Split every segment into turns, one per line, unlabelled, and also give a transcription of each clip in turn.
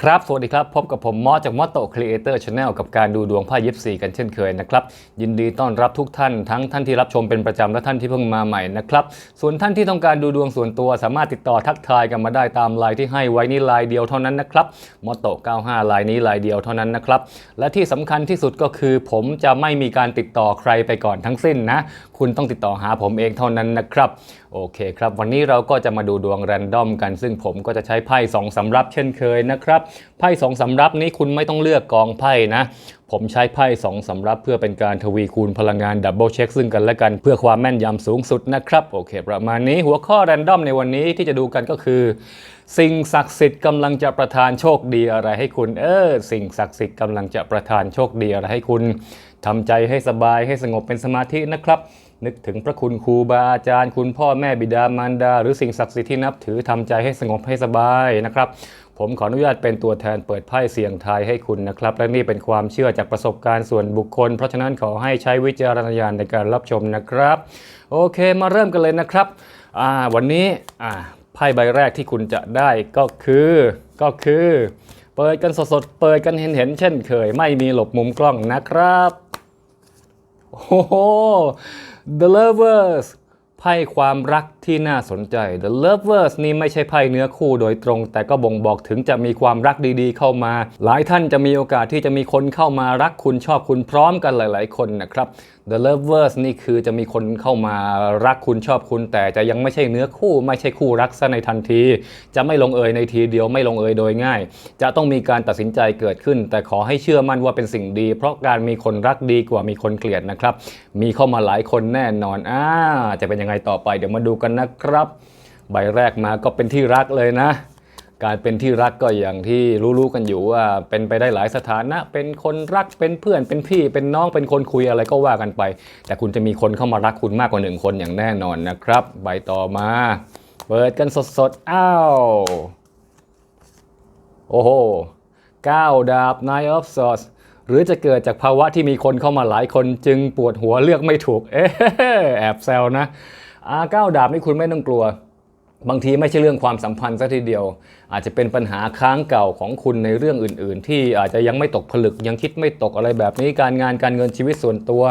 ครับ สวัสดีครับ พบกับผมมอสจากมอสโตครีเอเตอร์ชาแนลกับการดูดวงไพ่ยิปซีกันเช่นเคยนะครับ ยินดีต้อนรับทุกท่านทั้งท่านที่รับชมเป็นประจำและท่านที่เพิ่งมาใหม่นะครับ ส่วนท่านที่ต้องการดูดวงส่วนตัวสามารถติดต่อทักทายกันมาได้ตามไลน์ที่ให้ไว้นี่ไลน์เดียวเท่านั้นนะครับมอสโต95ไลน์นี้ไลน์เดียวเท่านั้นนะครับ และที่สำคัญที่สุดก็คือ ผมจะไม่มีการติดต่อใครไปก่อนทั้งสิ้นนะ คุณต้องติดต่อหาผมเองเท่านั้นนะครับ โอเคครับ วันนี้เราก็จะมาดูดวงแรนดอมกัน ซึ่งผมก็จะใช้ไพ่สองสำรับเช่นเคยนะครับ ไพ่สองสำรับนี้คุณไม่ต้องเลือกกองไพ่นะ ผมใช้ไพ่สองสำรับเพื่อเป็นการทวีคูณพลังงานดับเบิลเช็คซึ่งกันและกันเพื่อความแม่นยำสูงสุดนะครับ โอเค ประมาณนี้หัวข้อแรนดอมในวันนี้ที่จะดูกันก็คือ สิ่งศักดิ์สิทธิ์กำลังจะประทานโชคดีอะไรให้คุณ เออ สิ่งศักดิ์สิทธิ์กำลังจะประทานโชคดีอะไรให้คุณ ทำใจให้สบายให้สงบเป็นสมาธินะครับ นึกถึงพระคุณครูบาอาจารย์ คุณพ่อแม่บิดามารดา หรือสิ่งศักดิ์สิทธิ์ที่นับถือทำใจให้สงบให้สบายนะครับผมขออนุญาตเป็นตัวแทนเปิดไพ่เสี่ยงทายให้คุณนะครับ และนี่เป็นความเชื่อจากประสบการณ์ส่วนบุคคล เพราะฉะนั้นขอให้ใช้วิจารณญาณในการรับชมนะครับ โอเคมาเริ่มกันเลยนะครับวันนี้ไพ่ใบแรกที่คุณจะได้ก็คือก็คือ เปิดกันสดๆ เปิดกันเห็นๆเช่นเคย ไม่มีหลบมุมกล้องนะครับ โอ้โห The Lovers ไพ่ความรักที่น่าสนใจ The Lovers นี่ไม่ใช่ไพ่เนื้อคู่โดยตรง แต่ก็บ่งบอกถึงจะมีความรักดีๆ เข้ามา หลายท่านจะมีโอกาสที่จะมีคนเข้ามารักคุณชอบคุณพร้อมกันหลาย ๆ คนนะครับ The Lovers นี่คือจะมีคนเข้ามารักคุณชอบคุณ แต่จะยังไม่ใช่เนื้อคู่ไม่ใช่คู่รักซะในทันที จะไม่ลงเอยในทีเดียวไม่ลงเอยโดยง่าย จะต้องมีการตัดสินใจเกิดขึ้น แต่ขอให้เชื่อมั่นว่าเป็นสิ่งดี เพราะการมีคนรักดีกว่ามีคนเกลียดนะครับ มีเข้ามาหลายคนแน่นอนอ่าจะเป็นยังไงต่อไปเดี๋ยวมาดูกันนะครับ ใบแรกมาก็เป็นที่รักเลยนะ การเป็นที่รักก็อย่างที่รู้ๆกันอยู่ว่าเป็นไปได้หลายสถานะ เป็นคนรักเป็นเพื่อนเป็นพี่ เป็นน้องเป็นคนคุยอะไรก็ว่ากันไป แต่คุณจะมีคนเข้ามารักคุณมากกว่าหนึ่งคนอย่างแน่นอนนะครับ ใบต่อมา เปิดกันสดๆอ้าวโอ้โหก้าวดาบ Nine of Swords หรือจะเกิดจากภาวะที่มีคนเข้ามาหลายคนจึงปวดหัวเลือกไม่ถูก เอ๊แอบแซวนะอาก้าวดาบนี่คุณไม่ต้องกลัว บางทีไม่ใช่เรื่องความสัมพันธ์ซะทีเดียว อาจจะเป็นปัญหาค้างเก่าของคุณในเรื่องอื่น ๆ ที่อาจจะยังไม่ตกผลึกยังคิดไม่ตกอะไรแบบนี้การงานการเงินชีวิตส่วนตัว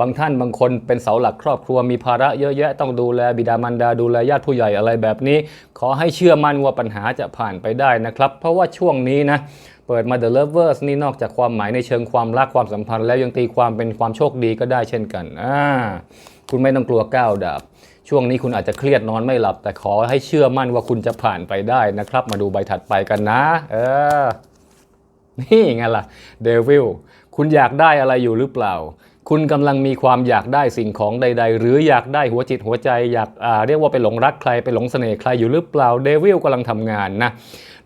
บางท่านบางคนเป็นเสาหลักครอบครัวมีภาระเยอะแยะต้องดูแลบิดามารดาดูแลญาติผู้ใหญ่อะไรแบบนี้ ขอให้เชื่อมั่นว่าปัญหาจะผ่านไปได้นะครับ เพราะว่าช่วงนี้นะเปิดมา The Lovers นี่นอกจากความหมายในเชิงความรักความสัมพันธ์แล้วยังตีความเป็นความโชคดีก็ได้เช่นกันอ่าคุณไม่ต้องกลัวก้าวดาบ ช่วงนี้คุณอาจจะเครียดนอนไม่หลับ แต่ขอให้เชื่อมั่นว่าคุณจะผ่านไปได้นะครับ มาดูใบถัดไปกันนะ เออ นี่ไงล่ะเดวิลคุณอยากได้อะไรอยู่หรือเปล่า คุณกำลังมีความอยากได้สิ่งของใด ๆ หรืออยากได้หัวจิตหัวใจอยากอ่าเรียกว่าไปหลงรักใครไปหลงเสน่ห์ใครอยู่หรือเปล่าเดวิลกำลังทำงานนะ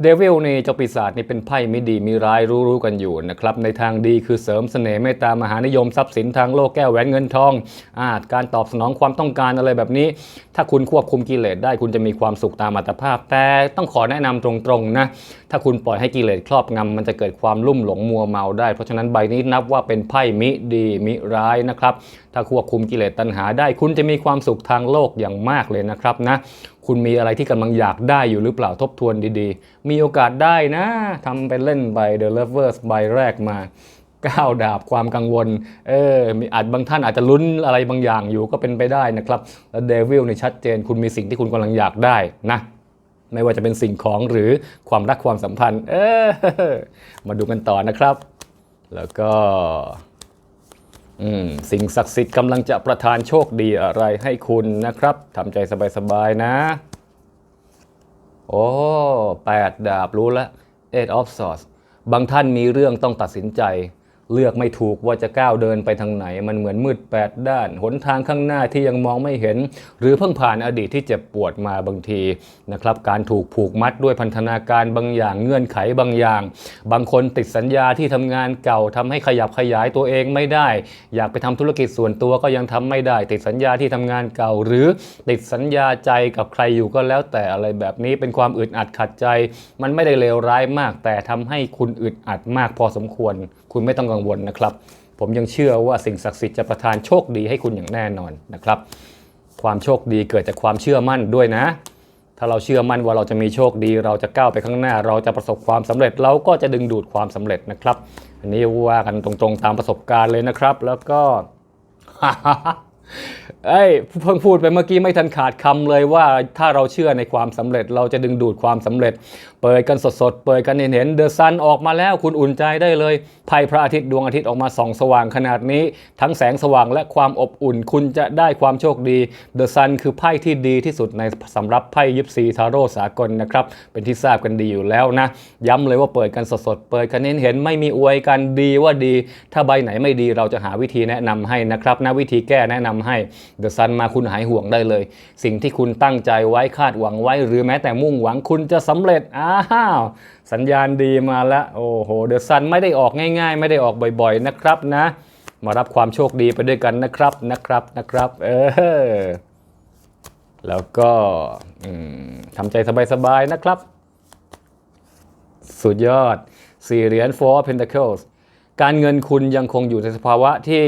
เดวิลนี่เจ้าปีศาจนี่เป็นไพ่ไม่ดีมีร้ายรู้ๆกันอยู่นะครับในทางดีคือเสริมเสน่ห์เมตตามหานิยมทรัพย์สินทางโลกแก้วแหวนเงินทองอาจการตอบสนองความต้องการอะไรแบบนี้ ถ้าคุณควบคุมกิเลสได้คุณจะมีความสุขตามอัตภาพ แต่ต้องขอแนะนำตรงๆนะถ้าคุณปล่อยให้กิเลสครอบงำมันจะเกิดความลุ่มหลงมัวเมาได้ เพราะฉะนั้นใบนี้นับว่าเป็นไพ่มิดีมิร้ายนะครับถ้าควบคุมกิเลสตัณหาได้ คุณจะมีความสุขทางโลกอย่างมากเลยนะครับนะ คุณมีอะไรที่กำลังอยากได้อยู่หรือเปล่าทบทวนดีๆ มีโอกาสได้นะทำเป็นเล่นใบ The Lovers ใบแรกมาก้าวดาบความกังวล เออมีอาจบางท่านอาจจะลุ้นอะไรบางอย่างอยู่ก็เป็นไปได้นะครับ แล้วเดวิลในชัดเจน คุณมีสิ่งที่คุณกำลังอยากได้นะ ไม่ว่าจะเป็นสิ่งของหรือความรักความสัมพันธ์ เออ มาดูกันต่อนะครับ แล้วก็ สิ่งศักดิ์สิทธิ์กำลังจะประทานโชคดีอะไรให้คุณนะครับทำใจสบายๆนะ โอ้แปดดาบรู้แล้ว eight of swords บางท่านมีเรื่องต้องตัดสินใจ เลือกไม่ถูกว่าจะก้าวเดินไปทางไหน มันเหมือนมืดแปดด้าน หนทางข้างหน้าที่ยังมองไม่เห็น หรือเพิ่งผ่านอดีตที่เจ็บปวดมาบางทีนะครับ การถูกผูกมัดด้วยพันธนาการบางอย่างเงื่อนไขบางอย่าง บางคนติดสัญญาที่ทำงานเก่าทำให้ขยับขยายตัวเองไม่ได้ อยากไปทำธุรกิจส่วนตัวก็ยังทำไม่ได้ ติดสัญญาที่ทำงานเก่า หรือติดสัญญาใจกับใครอยู่ก็แล้วแต่อะไรแบบนี้เป็นความอึดอัดขัดใจ มันไม่ได้เลวร้ายมาก แต่ทำให้คุณอึดอัดมากพอสมควร คุณไม่ต้องกังวลนะครับ ผมยังเชื่อว่าสิ่งศักดิ์สิทธิ์จะประทานโชคดีให้คุณอย่างแน่นอนนะครับ ความโชคดีเกิดจากความเชื่อมั่นด้วยนะ ถ้าเราเชื่อมั่นว่าเราจะมีโชคดี เราจะก้าวไปข้างหน้า เราจะประสบความสำเร็จ เราก็จะดึงดูดความสำเร็จนะครับ อันนี้ว่ากันตรงๆตามประสบการณ์เลยนะครับ แล้วก็ เอ้ยเพิ่งพูดไปเมื่อกี้ไม่ทันขาดคำเลยว่าถ้าเราเชื่อในความสำเร็จเราจะดึงดูดความสำเร็จ เปิดกันสดๆ เปิดกันเห็นๆเดอะซันออกมาแล้วคุณอุ่นใจได้เลยไพ่พระอาทิตย์ดวงอาทิตย์ออกมาส่องสว่างขนาดนี้ ทั้งแสงสว่างและความอบอุ่น คุณจะได้ความโชคดีเดอะซันคือไพ่ที่ดีที่สุดในสำหรับไพ่ยิปซีทาโร่สากลนะครับเป็นที่ทราบกันดีอยู่แล้วนะ ย้ำเลยว่าเปิดกันสดๆเปิดกันเห็นๆไม่มีอวยกันดีว่าดี ถ้าใบไหนไม่ดีเราจะหาวิธีแนะนำให้นะครับนะวิธีแก้แนะนำให้เดอะซันมาคุณหายห่วงได้เลย สิ่งที่คุณตั้งใจไว้คาดหวังไว้ หรือแม้แต่มุ่งหวังคุณจะสำเร็จอ้าวสัญญาณดีมาแล้วโอ้โหเดอะซันไม่ได้ออกง่ายๆ ไม่ได้ออกบ่อยๆนะครับนะ มารับความโชคดีไปด้วยกันนะครับนะครับนะครับ เออแล้วก็ทำใจสบายๆนะครับ สุดยอดสี่เหรียญ Four Pentacles การเงินคุณยังคงอยู่ในสภาวะที่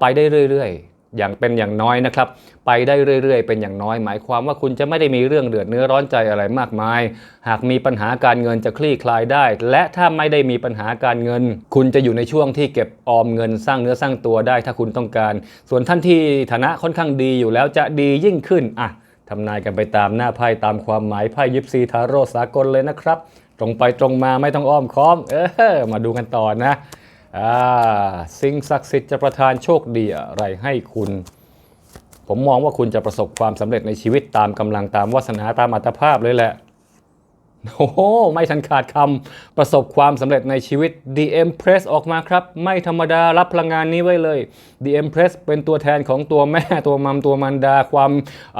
ไปได้เรื่อยๆ อย่างเป็นอย่างน้อยนะครับ ไปได้เรื่อย ๆ เป็นอย่างน้อย หมายความว่าคุณจะไม่ได้มีเรื่องเดือดเนื้อร้อนใจอะไรมากมาย หากมีปัญหาการเงินจะคลี่คลายได้ และถ้าไม่ได้มีปัญหาการเงิน คุณจะอยู่ในช่วงที่เก็บออมเงินสร้างเนื้อสร้างตัวได้ถ้าคุณต้องการ ส่วนท่านที่ฐานะค่อนข้างดีอยู่แล้วจะดียิ่งขึ้นอะทำนายกันไปตามหน้าไพ่ตามความหมายไพ่ยิปซีทาโร่สากลเลยนะครับ ตรงไปตรงมาไม่ต้องอ้อมค้อม เออมาดูกันต่อนะ สิ่งศักดิ์สิทธิ์จะประทานโชคดีอะไรให้คุณ ผมมองว่าคุณจะประสบความสำเร็จในชีวิตตามกำลังตามวาสนาตามอัตภาพเลยแหละ โอ้โห ไม่ทันขาดคำประสบความสำเร็จในชีวิต The Empress ออกมาครับ ไม่ธรรมดารับพลังงานนี้ไว้เลย The Empress เป็นตัวแทนของตัวแม่ตัวมัมตัวมันดาความ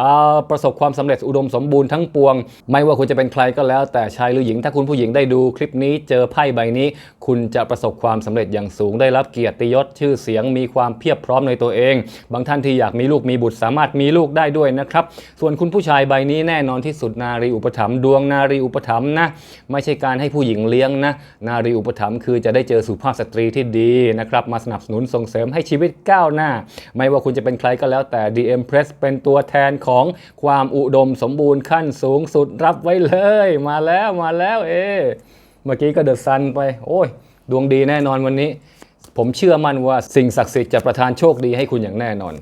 อ่าประสบความสำเร็จอุดมสมบูรณ์ทั้งปวง ไม่ว่าคุณจะเป็นใครก็แล้ว แต่ชายหรือหญิง ถ้าคุณผู้หญิงได้ดูคลิปนี้เจอไพ่ใบนี้ คุณจะประสบความสำเร็จอย่างสูงได้รับเกียรติยศชื่อเสียงมีความเพียบพร้อมในตัวเอง บางท่านที่อยากมีลูกมีบุตรสามารถมีลูกได้ด้วยนะครับส่วนคุณผู้ชายใบนี้แน่นอนที่สุดนารีอุปถัมภ์ดวงนารีอุปถัมภ์นะ ไม่ใช่การให้ผู้หญิงเลี้ยงนะ นารีอุปถัมภ์คือจะได้เจอสุภาพสตรีที่ดีนะครับ มาสนับสนุนส่งเสริมให้ชีวิตก้าวหน้า ไม่ว่าคุณจะเป็นใครก็แล้วแต่ The Empress เป็นตัวแทนของความอุดมสมบูรณ์ขั้นสูงสุดรับไว้เลย มาแล้วมาแล้วเอ เมื่อกี้ก็เดอะซันไป โอ้ย ดวงดีแน่นอนวันนี้ ผมเชื่อมั่นว่าสิ่งศักดิ์สิทธิ์จะประทานโชคดีให้คุณอย่างแน่นอน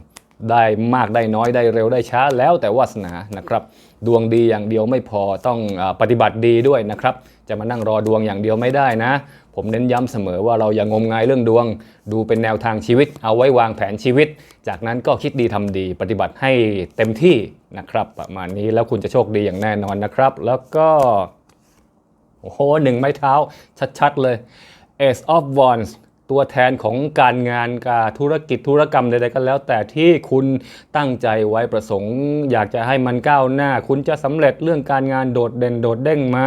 ได้มากได้น้อยได้เร็วได้ช้าแล้วแต่วาสนานะครับ ดวงดีอย่างเดียวไม่พอต้องปฏิบัติดีด้วยนะครับ จะมานั่งรอดวงอย่างเดียวไม่ได้นะ ผมเน้นย้ำเสมอว่าเราอย่างงมงายเรื่องดวง ดูเป็นแนวทางชีวิต เอาไว้วางแผนชีวิต จากนั้นก็คิดดีทำดี ปฏิบัติให้เต็มที่นะครับ ประมาณนี้แล้วคุณจะโชคดีอย่างแน่นอนนะครับ แล้วก็โอ้โหหนึ่งไม้เท้าชัดๆเลย Ace of Wands ตัวแทนของการงานการธุรกิจธุรกรรมใดๆก็แล้ว แต่ที่คุณตั้งใจไว้ประสงค์ อยากจะให้มันก้าวหน้า คุณจะสำเร็จเรื่องการงานโดดเด่นโดดเด้งมา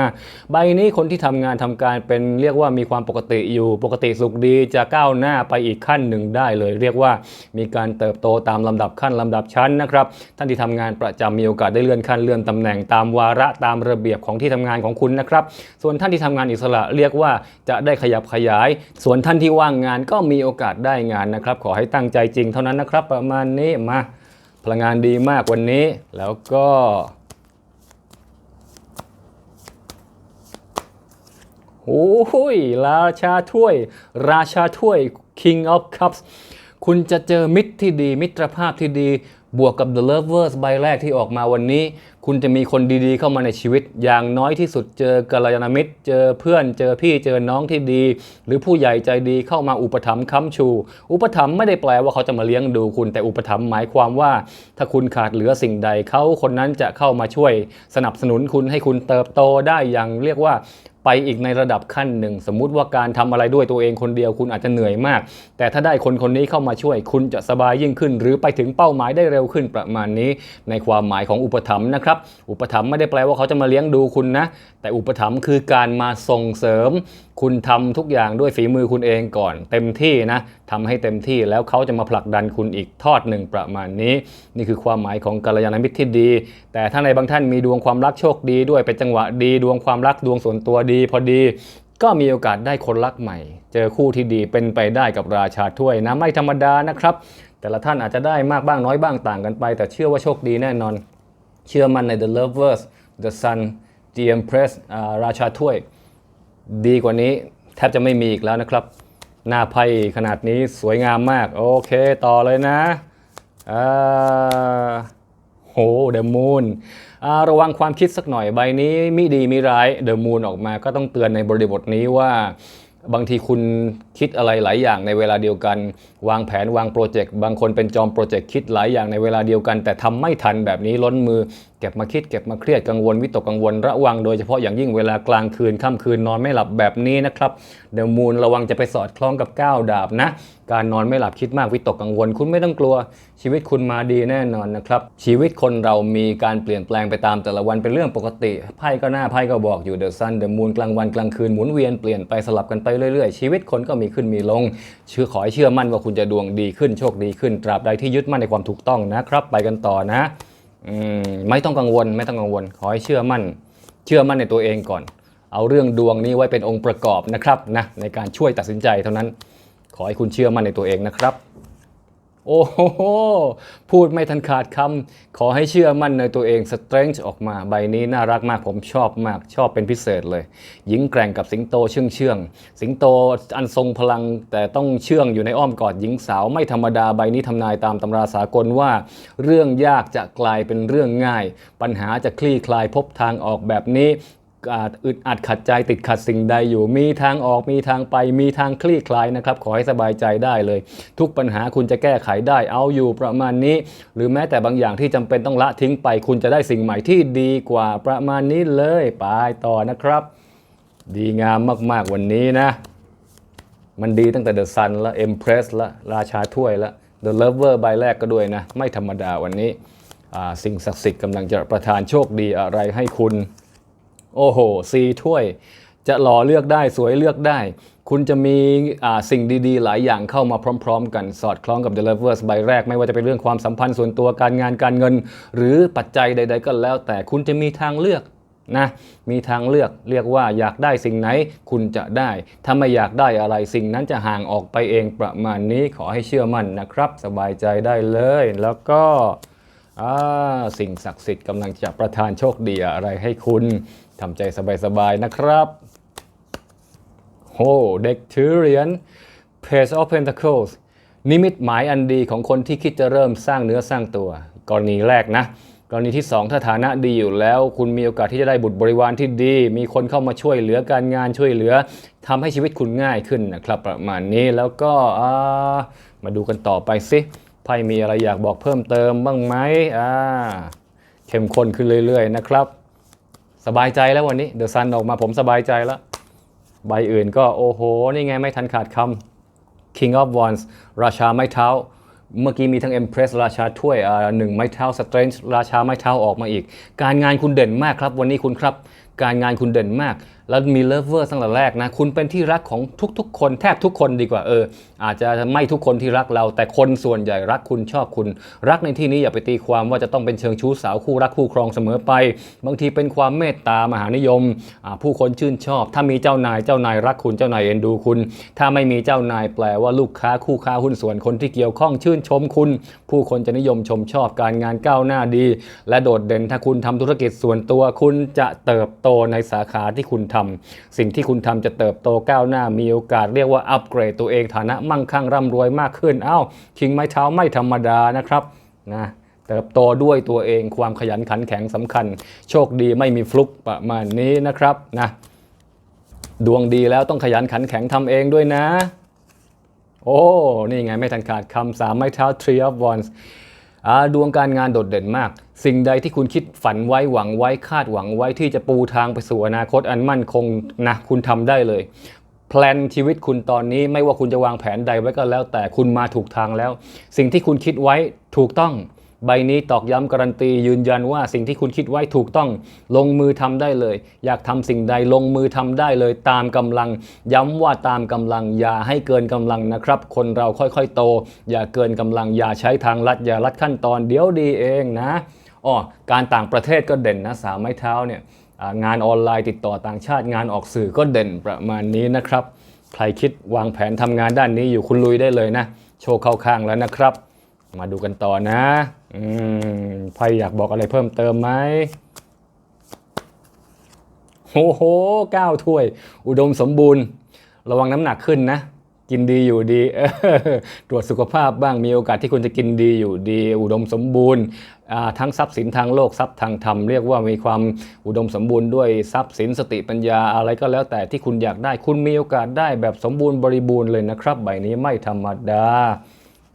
ใบนี้คนที่ทำงานทำการเป็นเรียกว่ามีความปกติอยู่ปกติสุขดีจะก้าวหน้าไปอีกขั้นหนึ่งได้เลย เรียกว่ามีการเติบโตตามลำดับขั้นลำดับชั้นนะครับท่านที่ทำงานประจำมีโอกาสได้เลื่อนขั้นเลื่อนตำแหน่งตามวาระตามระเบียบของที่ทำงานของคุณนะครับส่วนท่านที่ทำงานอิสระเรียกว่าจะได้ขยับขยาย ส่วนท่านที่ว่างงานก็มีโอกาสได้งานนะครับ ขอให้ตั้งใจจริงเท่านั้นนะครับ ประมาณนี้มาพลังงานดีมากวันนี้ แล้วก็โอ้ยราชาถ้วย ราชาถ้วย King of Cups คุณจะเจอมิตรที่ดี มิตรภาพที่ดี บวกกับ The Lovers ใบแรกที่ออกมาวันนี้ คุณจะมีคนดีๆเข้ามาในชีวิต อย่างน้อยที่สุดเจอกัลยาณมิตร เจอเพื่อน เจอพี่ เจอน้องที่ดี หรือผู้ใหญ่ใจดีเข้ามาอุปถัมภ์ค้ำชู อุปถัมภ์ไม่ได้แปลว่าเขาจะมาเลี้ยงดูคุณ แต่อุปถัมภ์หมายความว่า ถ้าคุณขาดเหลือสิ่งใดเขาคนนั้นจะเข้ามาช่วยสนับสนุนคุณให้คุณเติบโตได้อย่างเรียกว่า ไปอีกในระดับขั้นหนึ่ง สมมุติว่าการทำอะไรด้วยตัวเองคนเดียวคุณอาจจะเหนื่อยมาก แต่ถ้าได้คนคนนี้เข้ามาช่วย คุณจะสบายยิ่งขึ้น หรือไปถึงเป้าหมายได้เร็วขึ้นประมาณนี้ในความหมายของอุปถัมภ์นะครับ อุปถัมภ์ไม่ได้แปลว่าเขาจะมาเลี้ยงดูคุณนะ แต่อุปถัมภ์คือการมาส่งเสริม คุณทำทุกอย่างด้วยฝีมือคุณเองก่อน เต็มที่นะทำให้เต็มที่แล้วเขาจะมาผลักดันคุณอีกทอดหนึ่งประมาณนี้ นี่คือความหมายของกัลยาณมิตรที่ดี แต่ถ้าในบางท่านมีดวงความรักโชคดีด้วยเป็นจังหวะดีดวงความรักดวงส่วนตัวดี พอดีก็มีโอกาสได้คนรักใหม่ เจอคู่ที่ดีเป็นไปได้กับราชาถ้วยนะไม่ธรรมดานะครับ แต่ละท่านอาจจะได้มากบ้างน้อยบ้างต่างกันไป แต่เชื่อว่าโชคดีแน่นอน เชื่อมันใน The Lovers The Sun The Empress อ่าราชาถ้วย ดีกว่านี้แทบจะไม่มีอีกแล้วนะครับ หน้าไพ่ขนาดนี้สวยงามมาก โอเคต่อเลยนะอ่าโหเดอะมูนระวังความคิดสักหน่อยใบนี้มิดีมิร้ายเดอะมูนออกมาก็ต้องเตือนในบริบทนี้ว่าบางทีคุณคิดอะไรหลายอย่างในเวลาเดียวกัน วางแผนวางโปรเจกต์บางคนเป็นจอมโปรเจกต์คิดหลายอย่างในเวลาเดียวกัน แต่ทำไม่ทันแบบนี้ล้นมือ เก็บมาคิดเก็บมาเครียดกังวลวิตกกังวลระวังโดยเฉพาะอย่างยิ่งเวลากลางคืนค่ำคืนนอนไม่หลับแบบนี้นะครับเด e m มูนระวังจะไปสอดคล้องกับก้าวดาบนะ การนอนไม่หลับคิดมากวิตกกังวล คุณไม่ต้องกลัว ชีวิตคุณมาดีแน่นอนนะครับชีวิตคนเรามีการเปลี่ยนแปลงไปตามแต่ละวันเป็นเรื่องปกติไพ่ก็หน้าไพ่ก็บอกอยู่เดอะซันเดอะมูนกลางวันกลางคืนหมุนเวียนเปลี่ยนไปสลับกันไปเรื่อยๆ ชีวิตคนก็มีขึ้นมีลง เชื่อขอให้เชื่อมั่นว่าคุณจะดวงดีขึ้นโชคดีขึ้นตราบใดที่ยึดมั่นในความถูกต้องนะครับ ไปกันต่อนะ อืมไม่ต้องกังวลไม่ต้องกังวล ขอให้เชื่อมั่น เชื่อมั่นในตัวเองก่อน เอาเรื่องดวงนี้ไว้เป็นองค์ประกอบนะครับนะในการช่วยตัดสินใจเท่านั้น ขอให้คุณเชื่อมั่นในตัวเองนะครับ โอ้โห พูดไม่ทันขาดคำ ขอให้เชื่อมั่นในตัวเอง strength ออกมา ใบนี้น่ารักมากผมชอบมาก ชอบเป็นพิเศษเลย หญิงแกร่งกับสิงโตเชื่องเชื่อง สิงโตอันทรงพลังแต่ต้องเชื่องอยู่ในอ้อมกอดหญิงสาวไม่ธรรมดาใบนี้ทำนายตามตำราสากลว่า เรื่องยากจะกลายเป็นเรื่องง่าย ปัญหาจะคลี่คลายพบทางออกแบบนี้ อาจอึดอัดขัดใจติดขัดสิ่งใดอยู่ มีทางออกมีทางไป มีทางคลี่คลายนะครับ ขอให้สบายใจได้เลย ทุกปัญหาคุณจะแก้ไขได้เอาอยู่ประมาณนี้ หรือแม้แต่บางอย่างที่จำเป็นต้องละทิ้งไป คุณจะได้สิ่งใหม่ที่ดีกว่าประมาณนี้เลยไปต่อนะครับ ดีงามมากๆวันนี้นะ มันดีตั้งแต่ The Sun และ Empress และราชาถ้วยละ The Lover ใบแรกก็ด้วยนะ ไม่ธรรมดาวันนี้สิ่งศักดิ์สิทธิ์กำลังจะประทานโชคดีอะไรให้คุณ โอ้โหซีถ้วย จะหล่อเลือกได้สวยเลือกได้ คุณจะมีสิ่งดีๆ หลายอย่างเข้ามาพร้อม ๆ กันสอดคล้องกับ The Lovers ใบแรก ไม่ว่าจะเป็นเรื่องความสัมพันธ์ส่วนตัวการงานการเงิน หรือปัจจัยใด ๆ ก็แล้ว แต่คุณจะมีทางเลือกนะมีทางเลือกเรียกว่าอยากได้สิ่งไหนคุณจะได้ ถ้าไม่อยากได้อะไรสิ่งนั้นจะห่างออกไปเองประมาณนี้ขอให้เชื่อมั่นนะครับ สบายใจได้เลย แล้วก็สิ่งศักดิ์สิทธิ์กำลังจะประทานโชคดีอะไรให้คุณ ทำใจสบายๆนะครับโหเด็กถือเหรียญ Page of Pentacles นิมิตหมายอันดีของคนที่คิดจะเริ่มสร้างเนื้อสร้างตัว กรณีแรกนะ กรณีที่ 2 ถ้าฐานะดีอยู่แล้ว คุณมีโอกาสที่จะได้บุตรบริวารที่ดี มีคนเข้ามาช่วยเหลือการงานช่วยเหลือทำให้ชีวิตคุณง่ายขึ้นนะครับประมาณนี้แล้วก็มาดูกันต่อไปสิไพ่มีอะไรอยากบอกเพิ่มเติมบ้างไหมอ่าเข้มข้นขึ้นเรื่อย ๆ นะครับ สบายใจแล้ววันนี้เดอะซันออกมาผมสบายใจแล้ว ใบอื่นก็โอ้โห นี่ไงไม่ทันขาดคำ King of Wands ราชาไม้เท้า เมื่อกี้มีทั้ง Empress ราชาถ้วยอ่าหนึ่งไม้เท้า Strange ราชาไม้เท้าออกมาอีก การงานคุณเด่นมากครับ วันนี้คุณครับ การงานคุณเด่นมาก แล้วมีเลเวอร์ตั้งแต่แรกนะ คุณเป็นที่รักของทุกๆ คนแทบทุกคนดีกว่าเออ อาจจะไม่ทุกคนที่รักเรา แต่คนส่วนใหญ่รักคุณชอบคุณ รักในที่นี้อย่าไปตีความว่าจะต้องเป็นเชิงชู้สาวคู่รักคู่ครองเสมอไป บางทีเป็นความเมตตามหานิยม ผู้คนชื่นชอบ ถ้ามีเจ้านายเจ้านายรักคุณเจ้านายเอ็นดูคุณ ถ้าไม่มีเจ้านายแปลว่าลูกค้าคู่ค้าหุ้นส่วนคนที่เกี่ยวข้องชื่นชมคุณ ผู้คนจะนิยมชมชอบการงานก้าวหน้าดี และโดดเด่นถ้าคุณทำธุรกิจส่วนตัวคุณจะเติบโตในสาขาที่คุณทำสิ่งที่คุณทำจะเติบโตก้าวหน้ามีโอกาสเรียกว่าอัปเกรดตัวเองฐานะมั่งคั่งร่ำรวยมากขึ้นอ้าวชิงไม้เท้าไม่ธรรมดานะครับนะเติบโตด้วยตัวเองความขยันขันแข็งสำคัญ โชคดีไม่มีฟลุกประมาณนี้นะครับนะดวงดีแล้วต้องขยันขันแข็งทำเองด้วยนะ โอ้ นี่ไงไม่ทันขาดคำสามไม้เท้า Three of Wands ดวงการงานโดดเด่นมาก สิ่งใดที่คุณคิดฝันไว้หวังไว้คาดหวังไว้ที่จะปูทางไปสู่อนาคตอันมั่นคงนะคุณทำได้เลย แพลนชีวิตคุณตอนนี้ไม่ว่าคุณจะวางแผนใดไว้ก็แล้ว แต่คุณมาถูกทางแล้ว สิ่งที่คุณคิดไว้ถูกต้อง ใบนี้ตอกย้ำการันตียืนยันว่าสิ่งที่คุณคิดไว้ถูกต้อง ลงมือทำได้เลย อยากทำสิ่งใดลงมือทำได้เลยตามกำลัง ย้ำว่าตามกำลังอย่าให้เกินกำลังนะครับ คนเราค่อยๆโต อย่าเกินกำลังอย่าใช้ทางลัดอย่าลัดขั้นตอนเดี๋ยวดีเองนะ อ๋อการต่างประเทศก็เด่นนะสามไม้เท้าเนี่ยงานออนไลน์ติดต่อต่างชาติงานออกสื่อก็เด่นประมาณนี้นะครับ ใครคิดวางแผนทำงานด้านนี้อยู่คุณลุยได้เลยนะ โชว์เข้าข้างแล้วนะครับ มาดูกันต่อนะอืมไพ่อยากบอกอะไรเพิ่มเติมไหมโอ้โหเก้าถ้วย อุดมสมบูรณ์ ระวังน้ำหนักขึ้นนะ กินดีอยู่ดีตรวจสุขภาพบ้างมีโอกาสที่คุณจะกินดีอยู่ดี อุดมสมบูรณ์ ทั้งทรัพย์สินทางโลกทรัพย์ทางธรรมเรียกว่ามีความอุดมสมบูรณ์ด้วยทรัพย์สินสติปัญญาอะไรก็แล้วแต่ที่คุณอยากได้ คุณมีโอกาสได้แบบสมบูรณ์บริบูรณ์เลยนะครับ ใบนี้ไม่ธรรมดา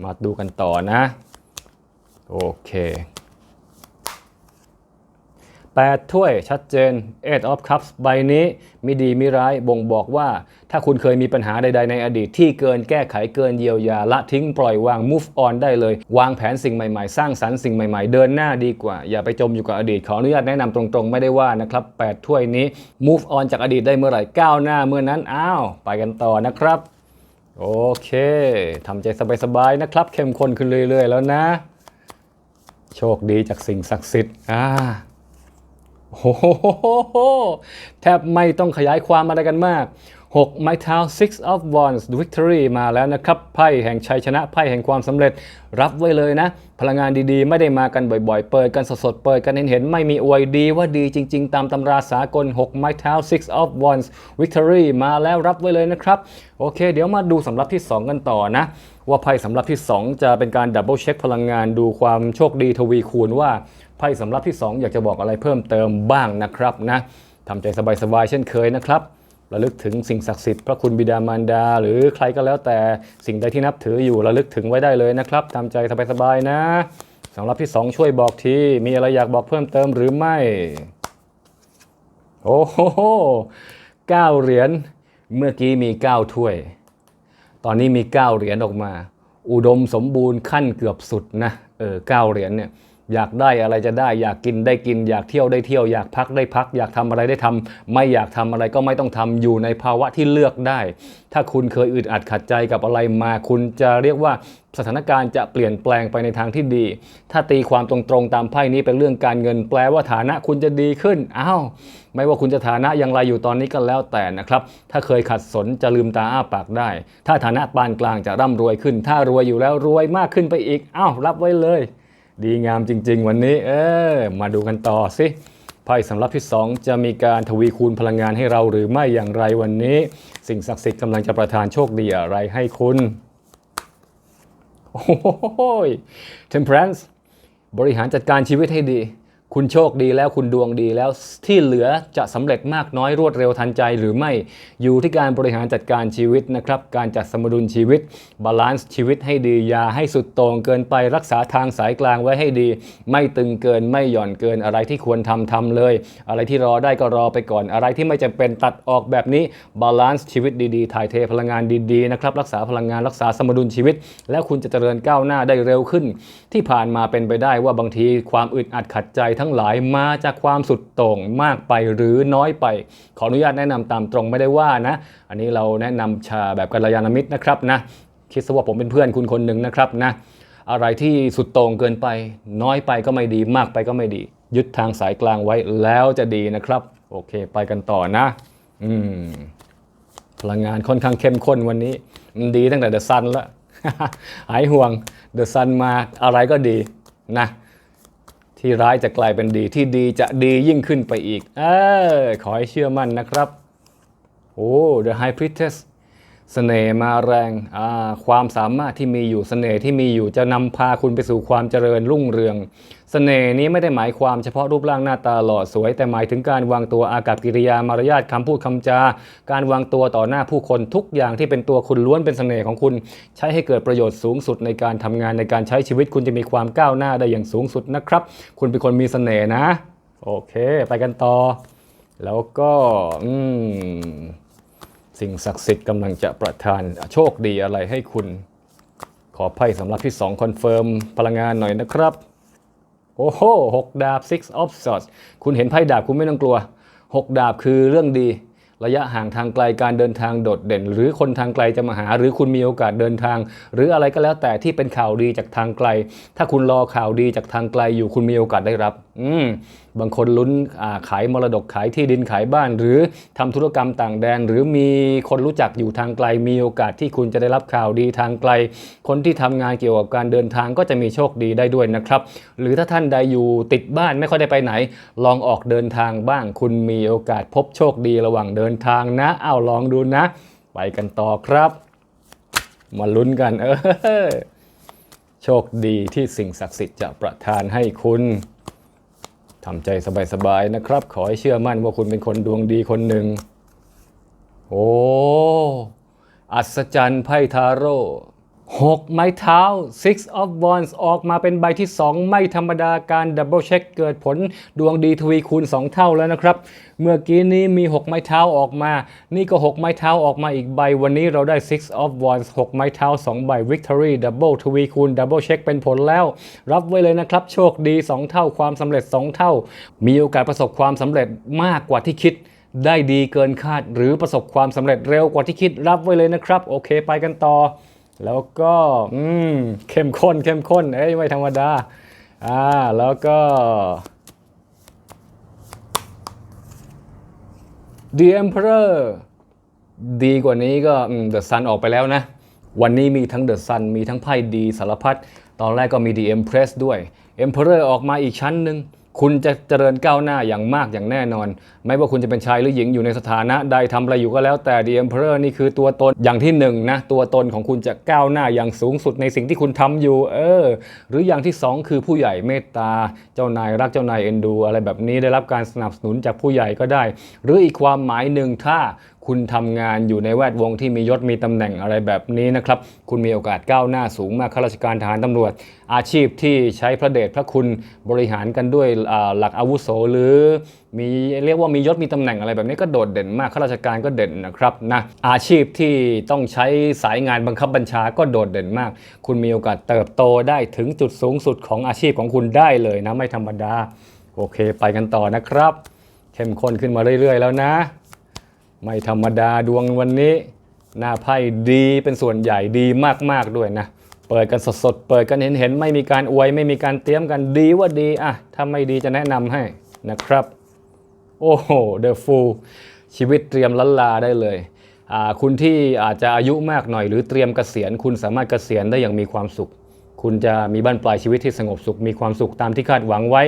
มาดูกันต่อนะ โอเค 8 ถ้วยชัดเจน Eight of Cups ใบนี้มีดีมีร้ายบ่งบอกว่า ถ้าคุณเคยมีปัญหาใด ๆ ในอดีตที่เกินแก้ไขเกินเยียวยาละทิ้งปล่อยวาง move on ได้เลย วางแผนสิ่งใหม่ๆ สร้างสรรค์สิ่งใหม่ๆ เดินหน้าดีกว่า อย่าไปจมอยู่กับอดีต ขออนุญาตแนะนำตรงๆ ไม่ได้ว่านะครับ 8 ถ้วยนี้ move on จากอดีตได้เมื่อไหร่ก้าวหน้าเมื่อนั้นอ้าวไปกันต่อนะครับ โอเคทำใจสบายๆนะครับ เข้มข้นขึ้นเรื่อยๆ แล้วนะ โชคดีจากสิ่งศักดิ์สิทธิ์อ่า โอ้โหแทบไม่ต้องขยายความอะไรกันมาก 6 ไม้เท้า six of wands victory มาแล้วนะครับ ไพ่แห่งชัยชนะ ไพ่แห่งความสำเร็จ รับไว้เลยนะ พลังงานดีๆ ไม่ได้มากันบ่อยๆ เปิดกันสดๆ เปิดกันเห็นๆ ไม่มีอวยดีว่าดีจริงๆ ตามตำราสากล 6 ไม้เท้า six of wands victory มาแล้วรับไว้เลยนะครับ โอเค เดี๋ยวมาดูสำรับที่ 2 กันต่อนะ ว่าไพ่สำรับที่ 2 จะเป็นการดับเบิลเช็คพลังงานดูความโชคดีทวีคูณว่าไพ่สำรับที่ 2 อยากจะบอกอะไรเพิ่มเติมบ้างนะครับนะทำใจสบายๆเช่นเคยนะครับ ระลึกถึงสิ่งศักดิ์สิทธิ์พระคุณบิดามารดา หรือใครก็แล้วแต่สิ่งใดที่นับถืออยู่ระลึกถึงไว้ได้เลยนะครับทำใจสบายๆนะสำหรับที่ 2 ช่วยบอกทีมีอะไรอยากบอกเพิ่มเติมหรือไม่ โอ้โหเก้าเหรียญเมื่อกี้มี 9 ถ้วย ตอนนี้มี 9 เหรียญออกมา อุดมสมบูรณ์ขั้นเกือบสุดนะเออเก้าเหรียญเนี่ย อยากได้อะไรจะได้ อยากกินได้กิน อยากเที่ยวได้เที่ยว อยากพักได้พัก อยากทำอะไรได้ทำไม่อยากทำอะไรก็ไม่ต้องทำอยู่ในภาวะที่เลือกได้ ถ้าคุณเคยอึดอัดขัดใจกับอะไรมา คุณจะเรียกว่าสถานการณ์จะเปลี่ยนแปลงไปในทางที่ดี ถ้าตีความตรงๆตามไพ่นี้เป็นเรื่องการเงินแปลว่าฐานะคุณจะดีขึ้น อ้าว ไม่ว่าคุณจะฐานะอย่างไรอยู่ตอนนี้ก็แล้วแต่นะครับ ถ้าเคยขัดสนจะลืมตาอ้าปากได้ ถ้าฐานะปานกลางจะร่ำรวยขึ้น ถ้ารวยอยู่แล้วรวยมากขึ้นไปอีก อ้าว รับไว้เลย ดีงามจริง ๆ วันนี้ เออ มาดูกันต่อสิไพ่สำรับที่ 2 จะมีการทวีคูณพลังงานให้เราหรือไม่อย่างไรวันนี้ สิ่งศักดิ์สิทธิ์กำลังจะประทานโชคดีอะไรให้คุณ โอ้โห temperance บริหารจัดการชีวิตให้ดี คุณโชคดีแล้วคุณดวงดีแล้วที่เหลือจะสำเร็จมากน้อยรวดเร็วทันใจหรือไม่อยู่ที่การบริหารจัดการชีวิตนะครับ การจัดสมดุลชีวิต บาลานซ์ชีวิตให้ดีอย่าให้สุดโต่งเกินไปรักษาทางสายกลางไว้ให้ดี ไม่ตึงเกินไม่หย่อนเกินอะไรที่ควรทำทำเลย อะไรที่รอได้ก็รอไปก่อนอะไรที่ไม่จำเป็นตัดออกแบบนี้บาลานซ์ชีวิตดีๆ ถ่ายเทพลังงานดีๆนะครับรักษาพลังงานรักษาสมดุลชีวิต แล้วคุณจะเจริญก้าวหน้าได้เร็วขึ้น ที่ผ่านมาเป็นไปได้ว่าบางทีความอึดอัดขัดใจทั้ง้งหลายมาจากความสุดโต่งมากไปหรือน้อยไป ขออนุญาตแนะนำตามตรงไม่ได้ว่านะ อันนี้เราแนะนำชาแบบกัลยาณมิตรนะครับนะ คิดซะว่าผมเป็นเพื่อนคุณคนหนึ่งนะครับนะ อะไรที่สุดโต่งเกินไป น้อยไปก็ไม่ดีมากไปก็ไม่ดี ยึดทางสายกลางไว้แล้วจะดีนะครับ โอเค ไปกันต่อนะ อืมพลังงานค่อนข้างเข้มข้นวันนี้มันดีตั้งแต่เดอะซันล้วหายห่วงเดอะซันมาอะไรก็ดีนะ ที่ร้ายจะกลายเป็นดีที่ดีจะดียิ่งขึ้นไปอีก เออขอให้เชื่อมั่นนะครับ โอ้ The High Priestess เสน่ห์มาแรงอ่าความสามารถที่มีอยู่เสน่ห์ที่มีอยู่จะนำพาคุณไปสู่ความเจริญรุ่งเรืองเสน่ห์นี้ไม่ได้หมายความเฉพาะรูปร่างหน้าตาหล่อสวย แต่หมายถึงการวางตัวอากับกิริยามารยาทคำพูดคำจา การวางตัวต่อหน้าผู้คนทุกอย่างที่เป็นตัวคุณล้วนเป็นเสน่ห์ของคุณ ใช้ให้เกิดประโยชน์สูงสุดในการทำงานในการใช้ชีวิตคุณจะมีความก้าวหน้าได้อย่างสูงสุดนะครับ คุณเป็นคนมีเสน่ห์นะ โอเค ไปกันต่อ แล้วก็อืมสิ่งศักดิ์สิทธิ์กำลังจะประทานโชคดีอะไรให้คุณ ขอไพ่สำหรับที่2คอนเฟิร์มพลังงานหน่อยนะครับ โอ้โหหกดาบ six of swords คุณเห็นไพ่ดาบคุณไม่ต้องกลัว 6 ดาบคือเรื่องดี ระยะห่างทางไกลการเดินทางโดดเด่น หรือคนทางไกลจะมาหา หรือคุณมีโอกาสเดินทาง หรืออะไรก็แล้วแต่ที่เป็นข่าวดีจากทางไกล ถ้าคุณรอข่าวดีจากทางไกลอยู่คุณมีโอกาสได้รับ อืม บางคนลุ้นาขายมรดกขายที่ดินขายบ้าน หรือทำธุรกรรมต่างแดน หรือมีคนรู้จักอยู่ทางไกล มีโอกาสที่คุณจะได้รับข่าวดีทางไกล คนที่ทำงานเกี่ยวกับการเดินทางก็จะมีโชคดีได้ด้วยนะครับ หรือถ้าท่านใดอยู่ติดบ้านไม่ค่อยได้ไปไหน ลองออกเดินทางบ้าง คุณมีโอกาสพบโชคดีระหว่างเดินทางนะเอาลองดูนะ ไปกันต่อครับ มาลุ้นกันเออโชคดีที่สิ่งศักดิ์สิทธิ์จะประทานให้คุณ ทำใจสบายๆนะครับ ขอให้เชื่อมั่นว่าคุณเป็นคนดวงดีคนหนึ่ง โอ้ อัศจรรย์ไพ่ทาโร่ หกไม้เท้า six of wands ออกมาเป็นใบที่ 2 ไม่ธรรมดาการดับเบิลเช็คเกิดผลดวงดีทวีคูณ 2 เท่าแล้วนะครับ เมื่อกี้นี้มี 6 ไม้เท้าออกมา นี่ก็ 6 ไม้เท้าออกมาอีกใบ วันนี้เราได้ six of wands 6 ไม้เท้า 2 ใบ victory double ทวีคูณ double เช็คเป็นผลแล้ว รับไว้เลยนะครับ โชคดี 2 เท่าความสำเร็จ 2 เท่า มีโอกาสประสบความสำเร็จมากกว่าที่คิดได้ดีเกินคาด หรือประสบความสำเร็จเร็วกว่าที่คิดรับไว้เลยนะครับ โอเค ไปกันต่อ แล้วก็อืมเข้มข้นเข้มข้นเอ้ยไม่ธรรมดาอ่าแล้วก็ The Emperor ดีกว่านี้ก็เดอะซันออกไปแล้วนะ วันนี้มีทั้งเดอะซันมีทั้งไพ่ดีสารพัดตอนแรกก็มี The Empress ด้วย Emperor ออกมาอีกชั้นหนึ่ง คุณจะเจริญก้าวหน้าอย่างมากอย่างแน่นอน ไม่ว่าคุณจะเป็นชายหรือหญิงอยู่ในสถานะใดทำอะไรอยู่ก็แล้วแต่ The Emperor นี่คือตัวตนอย่างที่หนึ่งนะตัวตนของคุณจะก้าวหน้าอย่างสูงสุดในสิ่งที่คุณทำอยู่ เออ หรืออย่างที่สองคือผู้ใหญ่เมตตา เจ้านายรักเจ้านายเอ็นดู อะไรแบบนี้ได้รับการสนับสนุนจากผู้ใหญ่ก็ได้ หรืออีกความหมายหนึ่งถ้า คุณทำงานอยู่ในแวดวงที่มียศมีตำแหน่งอะไรแบบนี้นะครับ คุณมีโอกาสก้าวหน้าสูงมากข้าราชการทหารตำรวจ อาชีพที่ใช้พระเดชพระคุณบริหารกันด้วยหลักอาวุโสหรือมีเรียกว่ามียศมีตำแหน่งอะไรแบบนี้ก็โดดเด่นมากข้าราชการก็เด่นนะครับนะอาชีพที่ต้องใช้สายงานบังคับบัญชาก็โดดเด่นมาก คุณมีโอกาสเติบโตได้ถึงจุดสูงสุดของอาชีพของคุณได้เลยนะไม่ธรรมดา โอเค ไปกันต่อนะครับ เข้มข้นขึ้นมาเรื่อย ๆ แล้วนะ ไม่ธรรมดาดวงวันนี้ หน้าไพ่ดีเป็นส่วนใหญ่ดีมากๆด้วยนะ เปิดกันสดๆ เปิดกันเห็นๆ ไม่มีการอวย ไม่มีการเตรียมกันดีว่าดีอะถ้าไม่ดีจะแนะนำให้นะครับ โอ้โหเดอะฟูลชีวิตเตรียมลันลาได้เลยอ่าคุณที่อาจจะอายุมากหน่อย หรือเตรียมเกษียณคุณสามารถเกษียณได้อย่างมีความสุข คุณจะมีบ้านปลายชีวิตที่สงบสุข มีความสุขตามที่คาดหวังไว้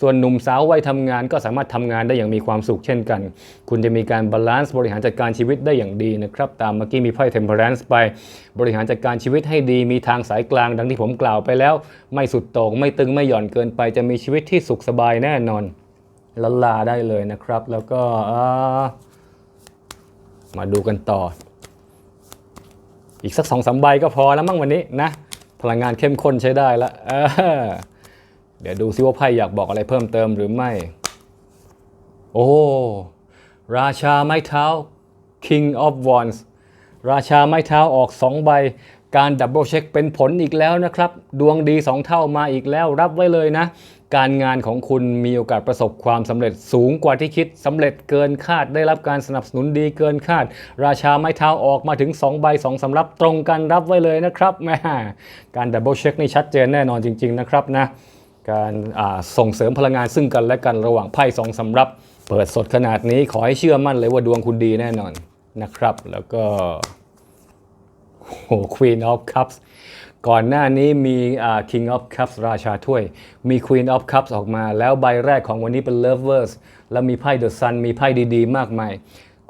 ส่วนหนุ่มสาววัยทำงานก็สามารถทำงานได้อย่างมีความสุขเช่นกัน คุณจะมีการบาลานซ์บริหารจัดการชีวิตได้อย่างดีนะครับ ตามเมื่อกี้มีไพ่เทมเพอเรนซ์ไป บริหารจัดการชีวิตให้ดี มีทางสายกลางดังที่ผมกล่าวไปแล้ว ไม่สุดโต่งไม่ตึงไม่หย่อนเกินไป จะมีชีวิตที่สุขสบายแน่นอนละลาได้เลยนะครับ แล้วก็มาดูกันต่อ อีกสักสองสามใบก็พอแล้วมั้งวันนี้นะ พลังงานเข้มข้นใช้ได้ละเออเดี๋ยวดูซิว่าไพ่อยากบอกอะไรเพิ่มเติมหรือไม่ โอ้ ราชาไม้เท้า King of Wands ราชาไม้เท้าออก 2 ใบ การดับเบิลเช็คเป็นผลอีกแล้วนะครับ ดวงดี 2 เท่ามาอีกแล้วรับไว้เลยนะ การงานของคุณมีโอกาสประสบความสำเร็จสูงกว่าที่คิดสำเร็จเกินคาด ได้รับการสนับสนุนดีเกินคาด ราชาไม้เท้าออกมาถึง 2 ใบ2สำรับตรงกันรับไว้เลยนะครับแม่การดับเบิลเช็คนี่ชัดเจนแน่นอนจริง ๆ นะครับนะการส่งเสริมพลังงานซึ่งกันและกันระหว่างไพ่สองสำรับ เปิดสดขนาดนี้ขอให้เชื่อมั่นเลยว่าดวงคุณดีแน่นอนนะครับ แล้วก็โอ้ Queen of Cups ก่อนหน้านี้มี King of Cups ราชาถ้วย มี Queen of Cups ออกมา แล้วใบแรกของวันนี้เป็น Lovers แล้วมีไพ่ The Sun มีไพ่ดี ๆ มากมาย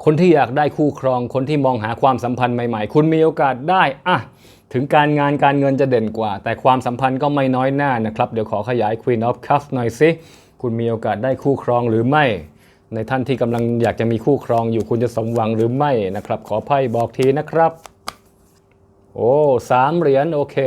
คนที่อยากได้คู่ครอง คนที่มองหาความสัมพันธ์ใหม่ๆ คุณมีโอกาสได้อะถึงการงานการเงินจะเด่นกว่า แต่ความสัมพันธ์ก็ไม่น้อยหน้านะครับ เดี๋ยวขอขยาย Queen of Cups หน่อยสิ คุณมีโอกาสได้คู่ครองหรือไม่ ในท่านที่กำลังอยากจะมีคู่ครองอยู่คุณจะสมหวังหรือไม่นะครับ ขอไพ่บอกทีนะครับ โอ้สามเหรียญโอเค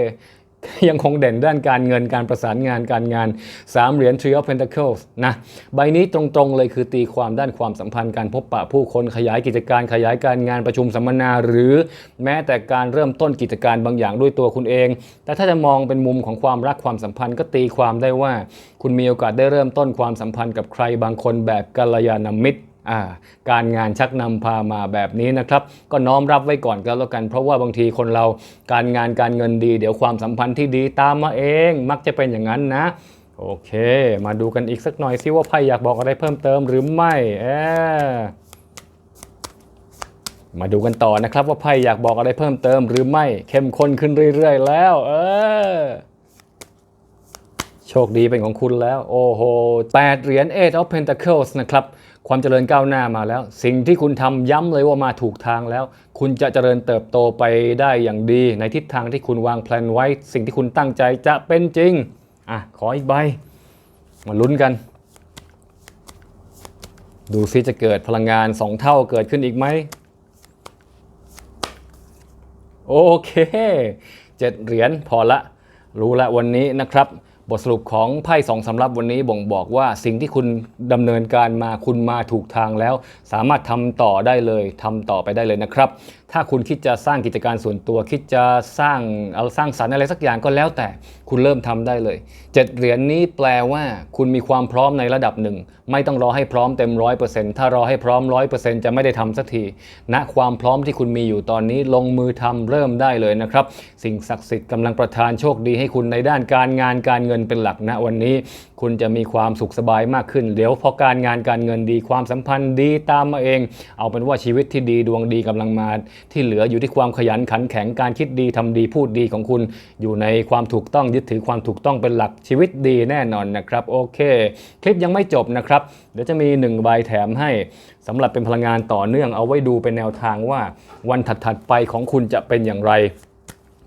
ยังคงเด่นด้านการเงินการประสานงานการงานสามเหรียญ Three of Pentacles นะใบนี้ตรงๆเลยคือตีความด้านความสัมพันธ์การพบปะผู้คนขยายกิจการขยายการงานประชุมสัมมนา หรือแม้แต่การเริ่มต้นกิจการบางอย่างด้วยตัวคุณเอง แต่ถ้าจะมองเป็นมุมของความรักความสัมพันธ์ก็ตีความได้ว่า คุณมีโอกาสได้เริ่มต้นความสัมพันธ์กับใครบางคนแบบกัลยาณมิตร การงานชักนำพามาแบบนี้นะครับ ก็น้อมรับไว้ก่อนก็แล้วกัน เพราะว่าบางทีคนเราการงานการเงินดี เดี๋ยวความสัมพันธ์ที่ดีตามมาเอง มักจะเป็นอย่างนั้นนะโอเค มาดูกันอีกสักหน่อยซิว่าไพ่อยากบอกอะไรเพิ่มเติมหรือไม่เออมาดูกันต่อนะครับว่าไพ่อยากบอกอะไรเพิ่มเติมหรือไม่เข้มข้นขึ้นเรื่อย ๆ แล้ว เออโชคดีเป็นของคุณแล้ว โอ้โหแปดเหรียญ Eight of Pentacles นะครับ ความเจริญก้าวหน้ามาแล้ว สิ่งที่คุณทำย้ำเลยว่ามาถูกทางแล้ว คุณจะเจริญเติบโตไปได้อย่างดี ในทิศทางที่คุณวางแผนไว้ สิ่งที่คุณตั้งใจจะเป็นจริงอะขออีกใบมาลุ้นกัน ดูซิจะเกิดพลังงานสองเท่าเกิดขึ้นอีกไหมโอเคเจ็ดเหรียญพอละ รู้ละวันนี้นะครับ บทสรุปของไพ่สองสำรับวันนี้บ่งบอกว่าสิ่งที่คุณดำเนินการมาคุณมาถูกทางแล้ว สามารถทำต่อได้เลยทำต่อไปได้เลยนะครับถ้าคุณคิดจะสร้างกิจการส่วนตัว คิดจะสร้างเอาสร้างสรรค์อะไรสักอย่างก็แล้วแต่คุณเริ่มทำได้เลยเจ็ดเหรียญนี้แปลว่า คุณมีความพร้อมในระดับหนึ่ง ไม่ต้องรอให้พร้อมเต็มร้อยเปอร์เซ็นต์ถ้ารอให้พร้อมร้อยเปอร์เซ็นต์จะไม่ได้ทำสักทีณความพร้อมที่คุณมีอยู่ตอนนี้ลงมือทำเริ่มได้เลยนะครับ สิ่งศักดิ์สิทธิ์กำลังประทานโชคดีให้คุณในด้านการงานการเงินเป็นหลักณวันนี้คุณจะมีความสุขสบายมากขึ้น เดี๋ยวพอการงานการเงินดีความสัมพันธ์ดีตามมาเอง เอาเป็นว่าชีวิตที่ดีดวงดีกำลังมา ที่เหลืออยู่ที่ความขยันขันแข็งการคิดดีทำดีพูดดีของคุณ อยู่ในความถูกต้องยึดถือความถูกต้องเป็นหลักชีวิตดีแน่นอนนะครับโอเค คลิปยังไม่จบนะครับเดี๋ยวจะมี1ใบแถมให้สำหรับเป็นพลังงานต่อเนื่องเอาไว้ดูเป็นแนวทางว่า วันถัดๆไปของคุณจะเป็นอย่างไร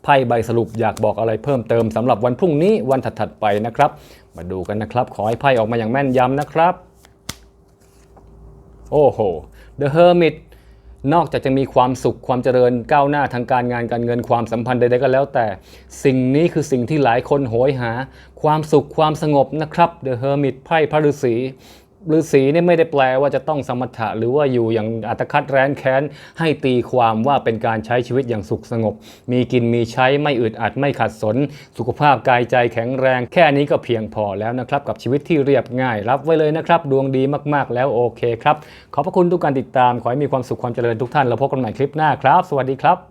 ไพ่ใบสรุปอยากบอกอะไรเพิ่มเติมสำหรับวันพรุ่งนี้วันถัดๆไปนะครับ มาดูกันนะครับ ขอให้ไพ่ออกมาอย่างแม่นยำนะครับ โอ้โห The Hermit นอกจากจะมีความสุขความเจริญก้าวหน้าทางการงานการเงินความสัมพันธ์ใดๆก็แล้วแต่ สิ่งนี้คือสิ่งที่หลายคนโหยหา ความสุขความสงบนะครับ The Hermit ไพ่พระฤาษี ฤาษีเนี่ยไม่ได้แปลว่าจะต้องสมถะ หรือว่าอยู่อย่างอัตคัดแร้นแค้น ให้ตีความว่าเป็นการใช้ชีวิตอย่างสุขสงบ มีกินมีใช้ไม่อึดอัดไม่ขัดสน สุขภาพกายใจแข็งแรง แค่นี้ก็เพียงพอแล้วนะครับกับชีวิตที่เรียบง่าย รับไว้เลยนะครับ ดวงดีมากๆแล้วโอเคครับ ขอบพระคุณทุกการติดตามขอให้มีความสุขความเจริญทุกท่าน แล้วพบกันใหม่คลิปหน้าครับ สวัสดีครับ